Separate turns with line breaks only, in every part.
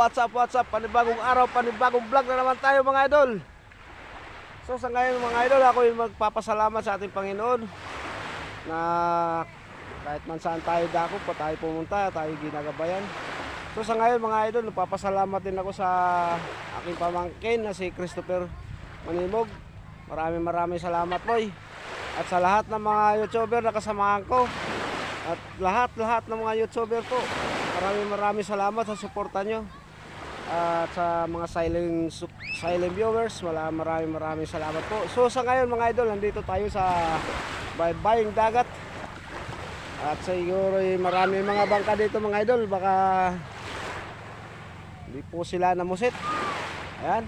what's up, what's up? Panibagong araw, panibagong vlog na naman tayo mga idol. So sa ngayon mga idol, ako yung magpapasalamat sa ating Panginoon na kahit man saan tayo dako pa tayo pumunta, tayo ginagabayan. So sa ngayon mga idol, nagpapasalamat din ako sa aking pamangkin na si Christopher Manimog. Maraming maraming salamat boy. At sa lahat ng mga YouTuber na kasamahan ko. At lahat-lahat ng mga YouTuber po. Maraming maraming salamat sa suporta nyo. At sa mga silent silent viewers, wala maraming maraming salamat po. So sa ngayon mga idol, nandito tayo sa baybaying dagat. At siguro marami mga bangka dito mga idol, baka hindi po sila namusit. Ayan.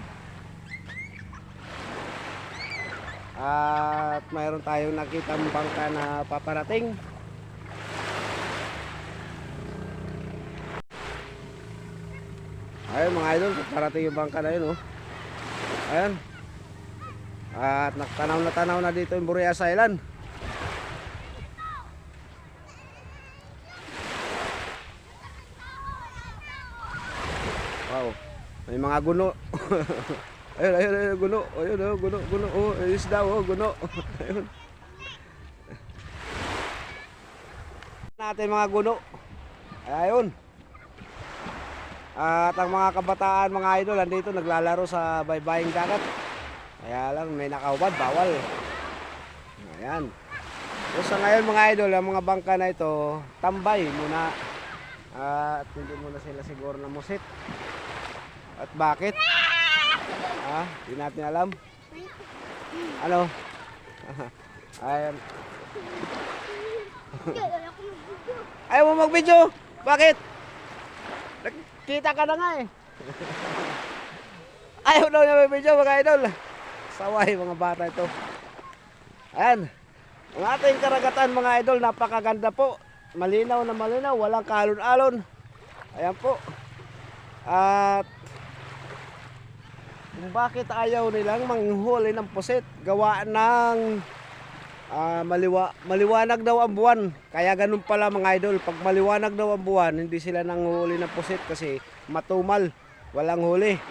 At mayroon tayong nakita bangka na paparating. Ayun mga idol, parating yung bangka na yun oh. Ayan. At nakatanaw na tanaw na dito yung Boreas Island. Wow. May mga guno. ayun, ayun, ayun, guno. Ayun, ayun, guno, guno. Oh, isda, oh, guno. ayun. Natin mga guno. Ayun. At ang mga kabataan, mga idol, andito naglalaro sa baybaying dagat. Kaya lang may nakaubad, bawal. Ayan. So sa ngayon mga idol, ang mga bangka na ito, tambay muna. At hindi muna sila siguro namusit. At bakit? Ha? Hindi natin alam. Ano? Ayan. Ayaw mo mag-video? Bakit? Kita ka na nga eh. Ayaw daw niya may video mga idol. Saway mga bata ito. Ayan. Ang ating karagatan mga idol, napakaganda po. Malinaw na malinaw, walang kalon-alon. Ayan po. At kung bakit ayaw nilang manghuli ng pusit, gawa ng ah, maliwa, maliwanag daw ang buwan. Kaya ganun pala mga idol, pag maliwanag daw ang buwan, hindi sila nanghuli ng pusit kasi matumal, walang huli.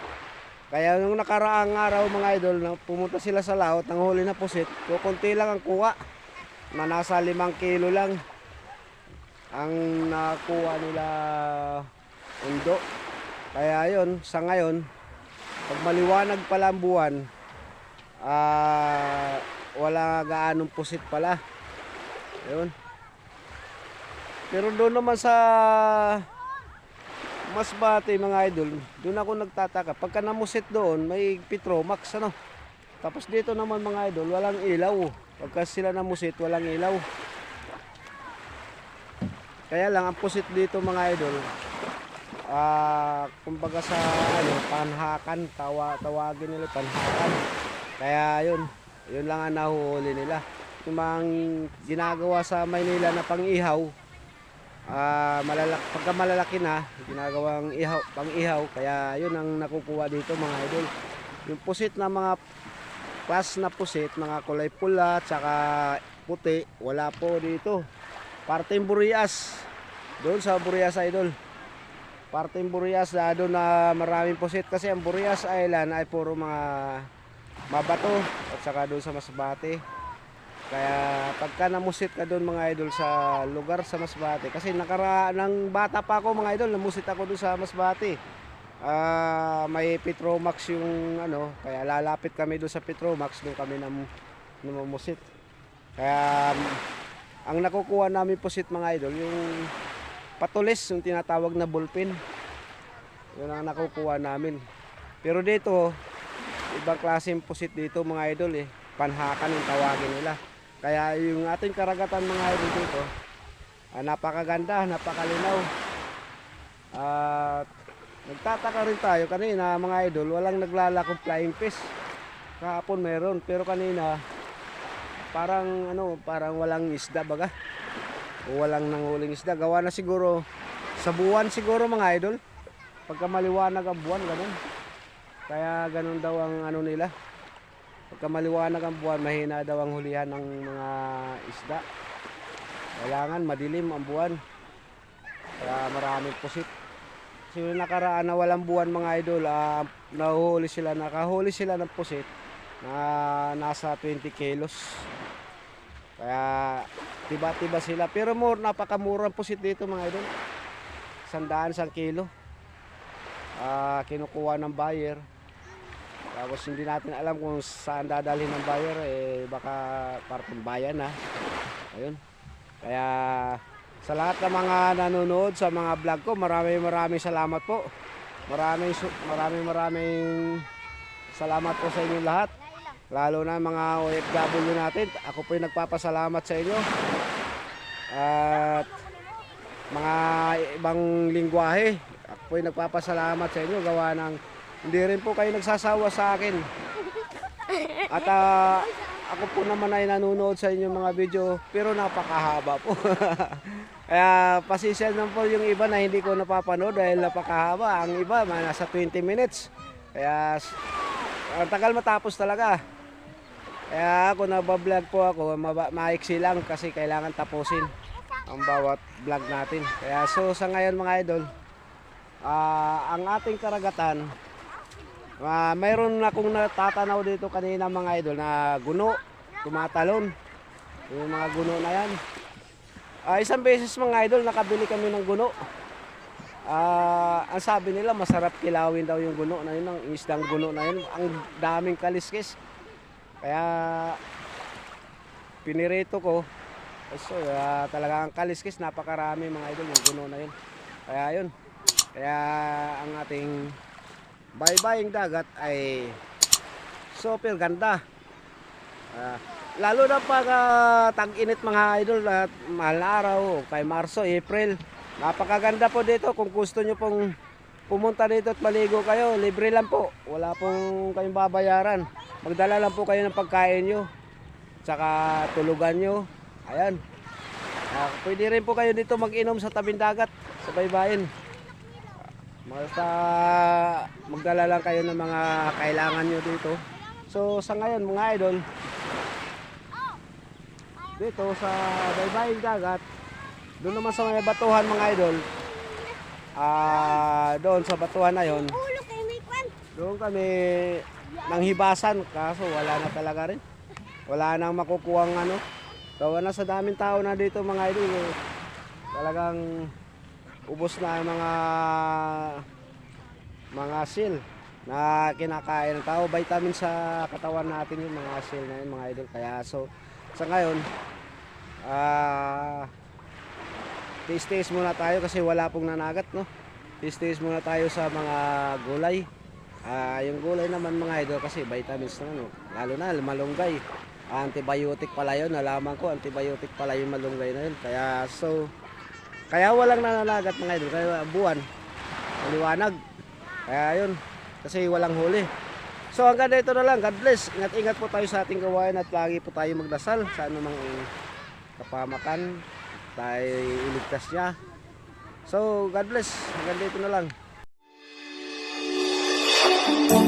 Kaya nung nakaraang araw mga idol, na pumunta sila sa laot, ang huli na pusit, kukunti lang ang kuha. Na nasa limang kilo lang ang nakuha nila undo. Kaya yon sa ngayon, pag maliwanag pala ang buwan, ah, wala gaanong pusit pala. Yun. Pero doon naman sa Masbate mga idol, doon ako nagtataka. Pagka namusit doon, may Petromax ano. Tapos dito naman mga idol, walang ilaw. Pagka sila namusit, walang ilaw. Kaya lang ang pusit dito mga idol, ah kumbaga sa ano, panhakan, tawa, tawagin nila panhakan. Kaya yun, yun lang ang nahuhuli nila. Yung mga ginagawa sa Maynila na pang-ihaw, ah malalak, pagka malalaki na, ginagawang ihaw, pang-ihaw, kaya yun ang nakukuha dito mga idol. Yung pusit na mga pas na pusit, mga kulay pula, tsaka puti, wala po dito. Parteng Burias. Doon sa Burias Idol. Parteng Burias na doon na maraming pusit kasi ang Burias Island ay puro mga mabato at saka doon sa Masbate. Kaya pagka namusit ka doon mga idol sa lugar sa Masbate kasi nakara ng bata pa ako mga idol namusit ako doon sa Masbate. Ah, may Petromax yung ano, kaya lalapit kami doon sa Petromax doon kami nam namumusit. Kaya ang nakukuha namin pusit mga idol, yung patulis, yung tinatawag na bullpen. Yun ang nakukuha namin. Pero dito, ibang klaseng pusit dito mga idol eh. Panhakan yung tawagin nila. Kaya yung ating karagatan mga idol dito, ah, napakaganda, napakalinaw. At nagtataka rin tayo kanina mga idol, walang naglalakong flying fish. Kahapon meron, pero kanina parang ano, parang walang isda baga. O walang nanghuling isda. Gawa na siguro sa buwan siguro mga idol. Pagka maliwanag ang buwan, ganun. Kaya ganun daw ang ano nila. Pagka maliwanag ang buwan, mahina daw ang hulihan ng mga isda. Kailangan madilim ang buwan. Kaya maraming pusit. Kasi yung nakaraan na walang buwan mga idol, ah, nahuhuli sila, nakahuli sila ng pusit na nasa 20 kilos. Kaya tiba-tiba sila. Pero more, napakamura ang pusit dito mga idol. Sandaan sang kilo. Ah, kinukuha ng buyer. Tapos hindi natin alam kung saan dadalhin ng buyer eh baka partong bayan na. Ayun. Kaya sa lahat ng mga nanonood sa mga vlog ko, maraming maraming salamat po. Maraming maraming maraming salamat po sa inyo lahat. Lalo na mga OFW natin. Ako po yung nagpapasalamat sa inyo. At mga ibang lingwahe. Ako po yung nagpapasalamat sa inyo. Gawa ng hindi rin po kayo nagsasawa sa akin. At ah, ako po naman ay nanonood sa inyong mga video pero napakahaba po. Kaya pasisyan lang po yung iba na hindi ko napapanood dahil napakahaba. Ang iba nasa 20 minutes. Kaya ang tagal matapos talaga. Kaya ako nabablog po ako, maiksi lang kasi kailangan tapusin ang bawat vlog natin. Kaya so sa ngayon mga idol, ah, ang ating karagatan, Ah, mayroon akong natatanaw dito kanina mga idol na guno, tumatalon. Yung mga guno na yan. Ah, isang beses mga idol nakabili kami ng guno. Ah, ang sabi nila masarap kilawin daw yung guno na yun, ang isdang guno na yun. Ang daming kaliskis. Kaya pinirito ko. So, ah, talaga ang kaliskis napakarami mga idol yung guno na yun. Kaya yun. Kaya ang ating baybaying dagat ay super ganda. Ah, lalo na pag ah, tag-init mga idol at mahal na araw, kay Marso, April. Napakaganda po dito kung gusto nyo pong pumunta dito at maligo kayo, libre lang po. Wala pong kayong babayaran. Magdala lang po kayo ng pagkain nyo. Tsaka tulugan nyo. Ayan. Ah, pwede rin po kayo dito mag-inom sa tabing dagat, sa baybayin. Basta magdala lang kayo ng mga kailangan nyo dito. So sa ngayon mga idol, dito sa baybaying dagat, doon naman sa may batuhan mga idol, ah doon sa batuhan na yon, doon kami nang hibasan kaso wala na talaga rin. Wala nang makukuha ano. Gawa na sa daming tao na dito mga idol. eh. Talagang ubos na ang mga mga seal na kinakain ng tao. Vitamin sa katawan natin yung mga seal na yun mga idol. Kaya so sa ngayon ah tiis-tiis muna tayo kasi wala pong nanagat no. Tiis-tiis muna tayo sa mga gulay. Ah, yung gulay naman mga idol kasi vitamins na no. Lalo na malunggay. Antibiotic pala yun. Nalaman ko antibiotic pala yung malunggay na yun. Kaya so kaya walang nananagat mga idol. Kaya buwan. Maliwanag. Kaya yun. Kasi walang huli. So hanggang dito na lang. God bless. Ingat-ingat po tayo sa ating gawain at lagi po tayo magdasal sa anumang kapamakan. Tayo iligtas niya. So God bless. Hanggang dito na lang. Thank you.